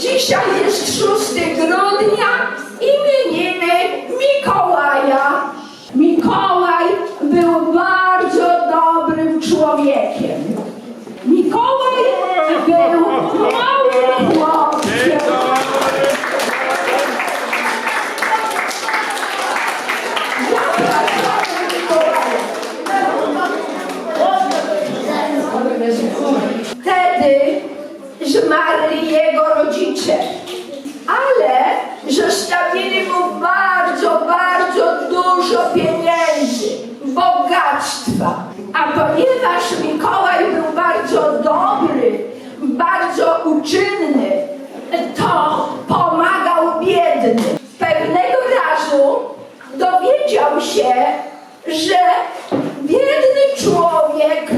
Dzisiaj jest 6 grudnia, imieniny Mikołaja. Mikołaj zmarli jego rodzice, ale zostawili mu bardzo, bardzo dużo pieniędzy, bogactwa. A ponieważ Mikołaj był bardzo dobry, bardzo uczynny, to pomagał biednym. Pewnego razu dowiedział się, że biedny człowiek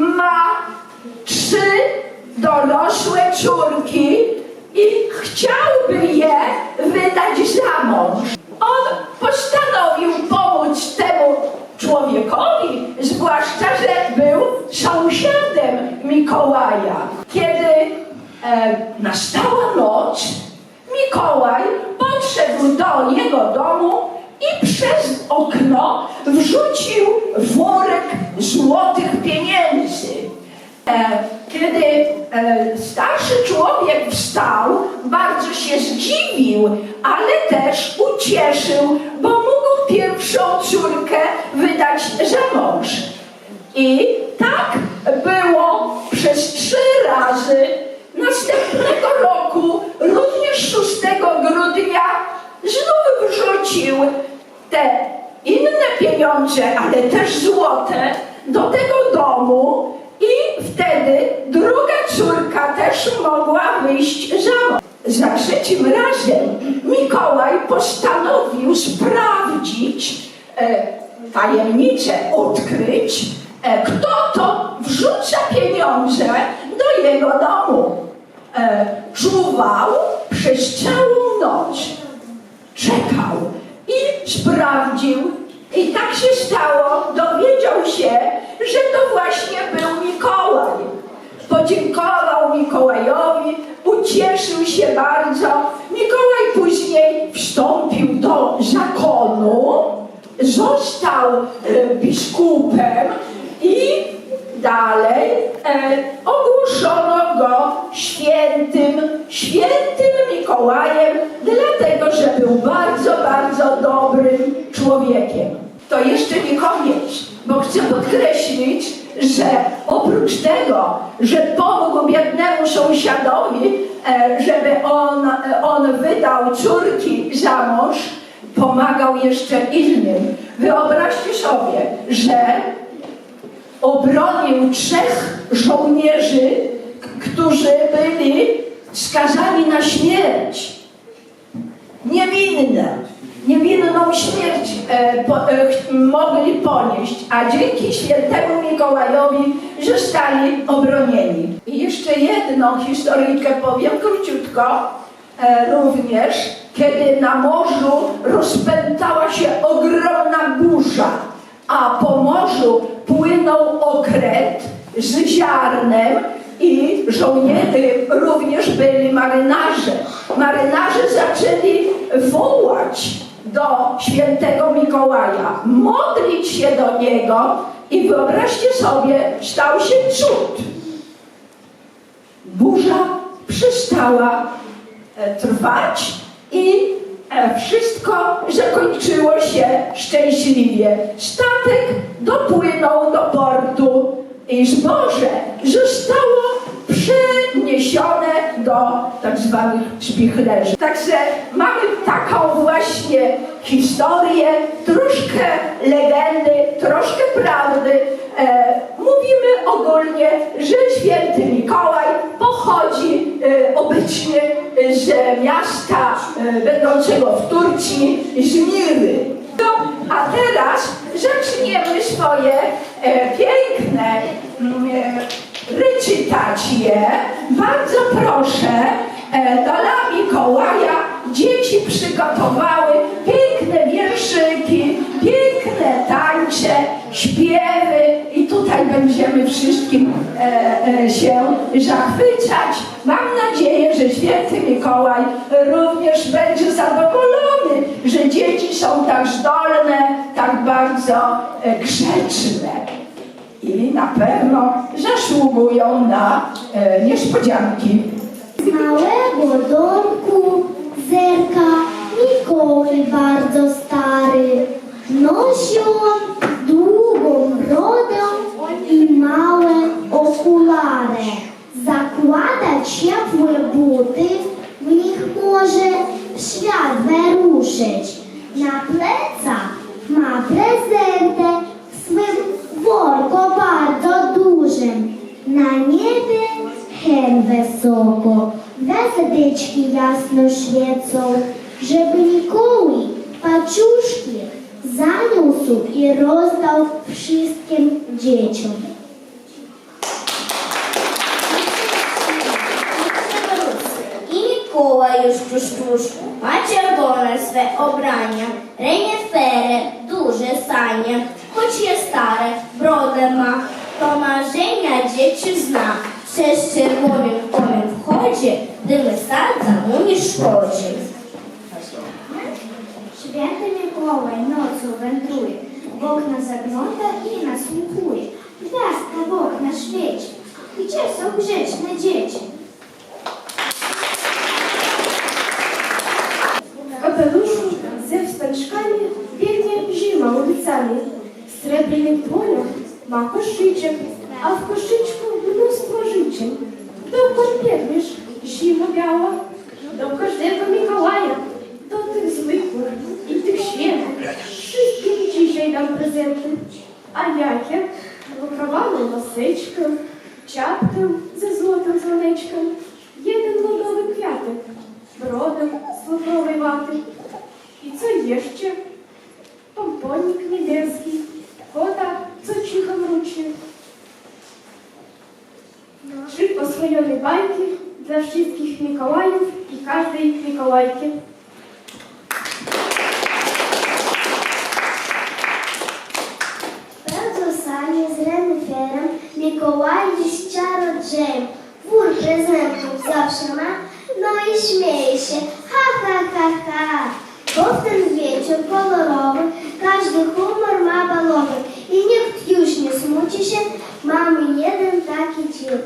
ma dorosłe córki i chciałby je wydać za mąż. On postanowił pomóc temu człowiekowi, zwłaszcza, że był sąsiadem Mikołaja. Kiedy e, nastała noc, Mikołaj podszedł do jego domu i przez okno wrzucił worek złotych pieniędzy. E, Kiedy e, starszy człowiek wstał, bardzo się zdziwił, ale też ucieszył, bo mógł pierwszą córkę wydać za mąż. I tak było przez trzy razy. Następnego roku, również 6 grudnia, znów wrzucił te inne pieniądze, ale też złote, do tego domu i wtedy druga córka też mogła wyjść za mąż. Za trzecim razem Mikołaj postanowił sprawdzić e, tajemnicę, odkryć, e, kto to wrzuca pieniądze do jego domu. E, czuwał przez całą noc czekał i sprawdził. I tak się stało, dowiedział się, że to właśnie był Mikołaj. Podziękował Mikołajowi, ucieszył się bardzo. Mikołaj później wstąpił do zakonu, został e, biskupem i dalej e, ogłoszono go świętym, świętym Mikołajem, dlatego że był bardzo, bardzo dobrym człowiekiem. To jeszcze nie koniec, bo chcę podkreślić, że oprócz tego, że pomógł biednemu sąsiadowi, e, żeby on, on wydał córki za mąż, pomagał jeszcze innym. Wyobraźcie sobie, że obronił trzech żołnierzy, którzy byli skazani na śmierć. Niewinne. Śmierć e, po, e, mogli ponieść, a dzięki świętemu Mikołajowi zostali obronieni. I jeszcze jedną historyjkę powiem króciutko. E, również, kiedy na morzu rozpętała się ogromna burza, a po morzu płynął okręt z ziarnem i żołnierze również byli marynarze. Marynarze zaczęli wołać do świętego Mikołaja, modlić się do niego i wyobraźcie sobie, stał się cud. Burza przestała e, trwać i e, wszystko zakończyło się szczęśliwie. Statek dopłynął do portu i zboże zostało tak zwanych spichlerzy. Także mamy taką właśnie historię, troszkę legendy, troszkę prawdy. E, mówimy ogólnie, że święty Mikołaj pochodzi e, obecnie z miasta e, będącego w Turcji, z Miry. No, a teraz zaczniemy swoje e, piękne mm, e, recytacje. Bardzo proszę, e, dla Mikołaja dzieci przygotowały piękne wierszyki, piękne tańce, śpiewy i tutaj będziemy wszystkim e, e, się zachwycać. Mam nadzieję, że święty Mikołaj również będzie zadowolony, że dzieci są tak zdolne, tak bardzo grzeczne i na pewno zasługują na e, niespodzianki. Z małego domku zerka Mikołaj bardzo stary. Nosi on długą brodę i małe okulary. Zakłada ciepłe buty, w nich może świat wyruszyć. Na plecach ma prezentę w swym worku bardzo dużym. Na niebie hen wysoko, gwiazdeczki jasno świecą, żeby Mikołaj paczuszki zaniósł i rozdał wszystkim dzieciom. Mikołaj już tuż ma czerwone swe obrania, renifery, duże sanie, choć jest stare, brodę ma, to marzenia dzieci zna. Przez czerwony komin wchodzi, dymy sadza mu nie szkodzi. Święty Mikołaj nocą wędruje, w okna zagląda i nasłuchuje. Gwiazdka w okna świeci, gdzie są grzeczne dzieci? W kapeluszu ze wstężkami biegnie zima ulicami. Сребрений полюх ма кошичок, а в кошичку множство жичок. Довго ж бідниш, жімо вяло, довго жде Миколая, до тих злих і тих ще. Шістки чижей дам презенти. А яке лукавала лосечка, чапка за золотим дзвонечком, єден лодовий п'ятик, бродом слуховий вати. І це є ще помпонник недерський. Co cicho mruczy. Trzy oswojone bajki dla wszystkich Mikołajów i każdej Mikołajki. Bardzo sanie z reniferem Mikołaj dziś czarodziejem. Wór prezentów zawsze ma, no i śmieje się. Ha, ha, ha, każdy humor ma balowy. I nikt już nie smuci się, mamy jeden taki dzień.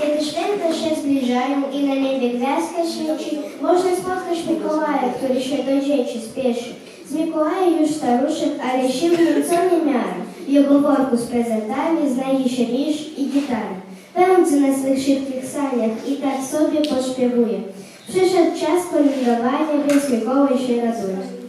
Kiedy święta się zbliżają i na niebie gwiazdka świeci, można spotkać Mikołaja, który się do dzieci spieszy. Z Mikołaja już staruszek, ale sił nieco nie miary. W jego worku z prezentami znajdzie się lisz i gitara. Pędzi na swych szybkich saniach i tak sobie pośpiewuje. Przyszedł czas kolędowania, więc Mikołaj się raduje.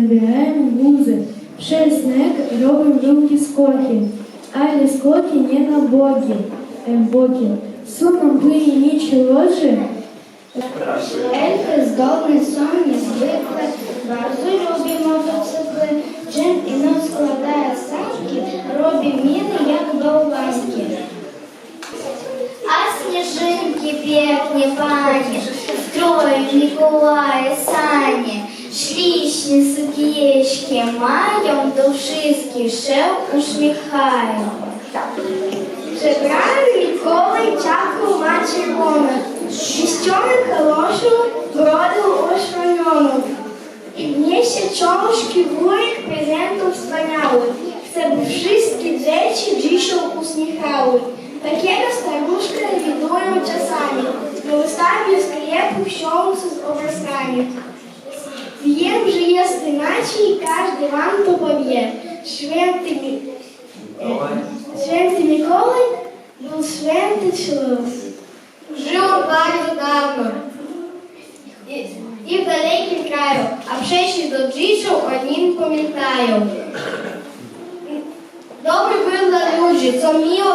набираем гузы. В шесть ног робим руки скоки, але скоки не на боги, е, боки. Сумом плині ничего же. Ельфи з добрий сон не звикли, Базу любі мотоцикли, Джен и нос складає санки, Робі міни, як довбанки. А сніжинки пекні пани, Строю Ніколая Сани. Шлічні сук'єчки маєм, довжиський шев ушміхаєм. Жебраю віковий чаку мачі гомер, Віщоми калошу броду ошваньону. І дніще чомушки вурик презентом званяли, Все бувшистки дечі дійшов усміхали. Таке старушка відуємо часами, Ми листами скрепу, щомуся з образками. Z obrazkami. Wiem, że jest inaczej i każdy wam to powie. Święty, Mi- e, święty Mikołaj był święty człowiek. Żył on bardzo dawno i, i w dalekim kraju, a przejście do dzieciów o nim pamiętają. Dobry był dla ludzi, co miło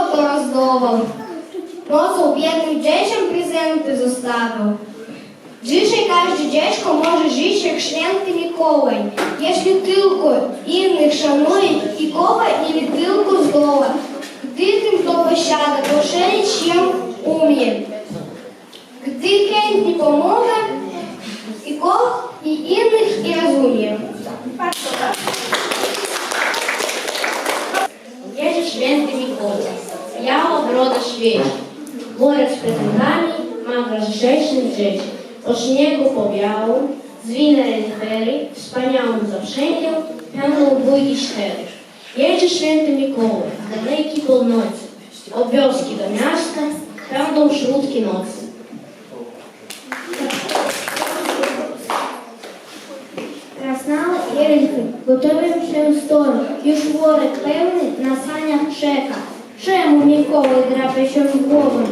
Dzisiaj każde dziecko może żyć jak święty Mikołaj, jeśli tylko innych szanuje i kocha ili tylko zdoła. Gdy tym to posiada, poszerzyć się umie. Gdy chętnie pomoże i kocha i innych i rozumie. Jedzie święty Mikołaj, biała broda świeci, worek z prezentami ma grzecznych dzieci. O śniegu po biału, zwinę renifery, wspaniałą zaprzęgiem, pełną bójki cztery. Jedzie święty Mikołaj, daleki północy, od wioski do miasta, pełną śródki nocy. Krasnale i elfy gotują się storo, już worek pełny na saniach czeka. Czemu Mikołaj drapie się w głowę?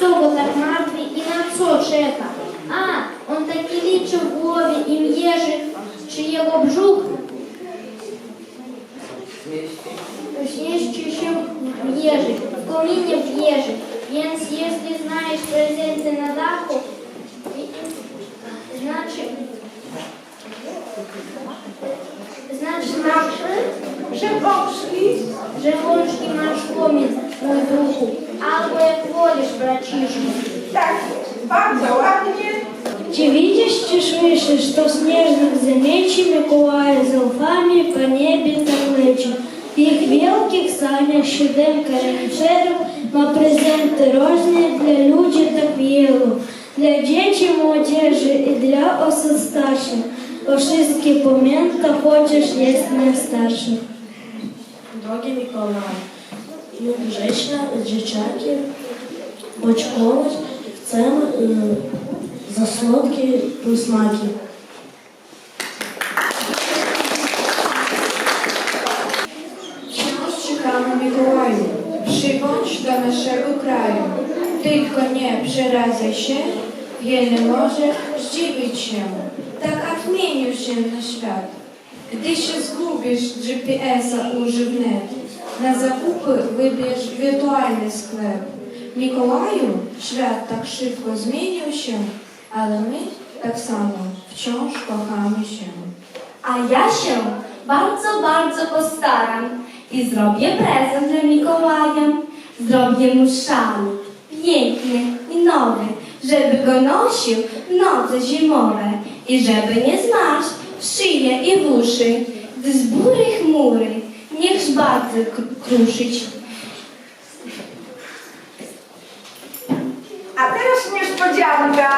Co go tak martwi i na co czeka? А, он так и лечит в голове, им ежик, чи его бжук. Точнее, чем ежик, в комине в ежик. Więc jeśli znajdziesz prezencję na dachu, znaczy, znaczy znaczy, że wążki, że wążki masz w pomysł, mój druhu, albo jak wolisz, braciszku. Tak bardzo ładnie. Czy widzisz, czy słyszysz, to śnieżnych zameci Mikołaja z elfami po niebie tak leci. W ich wielkich saniach siódemka reniferów ma prezenty różne dla ludzi tak wielu. Dla dzieci, młodzieży i dla osób starszych. O wszystkie pamięta, chociaż jest najstarszy. Drogi Mikołaj, już grzeczne słodkie półsmaki. Wciąż czekamy Mikołaju, przybądź do naszego kraju. Tylko nie przeradzaj się, wiele może zdziwić się. Tak odmienił się na świat. Gdy się GPS-a użyj wnet. Na zakupy wybierz wirtualny sklep. Mikołaju, świat tak szybko zmienił się, ale my tak samo wciąż kochamy się. A ja się bardzo, bardzo postaram i zrobię prezent dla Mikołaja. Zrobię mu szal, piękny i nowy, żeby go nosił w noce zimowe i żeby nie zmarł w szyję i w uszy, gdy z bury chmury niech kr- kruszyć. A teraz niespodzianka.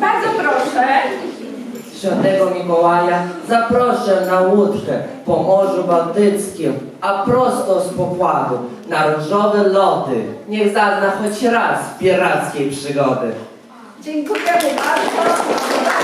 Bardzo proszę. Świętego Mikołaja zaproszę na łódkę po Morzu Bałtyckim, a prosto z pokładu na różowe loty. Niech zazna choć raz pirackiej przygody. Dziękujemy bardzo.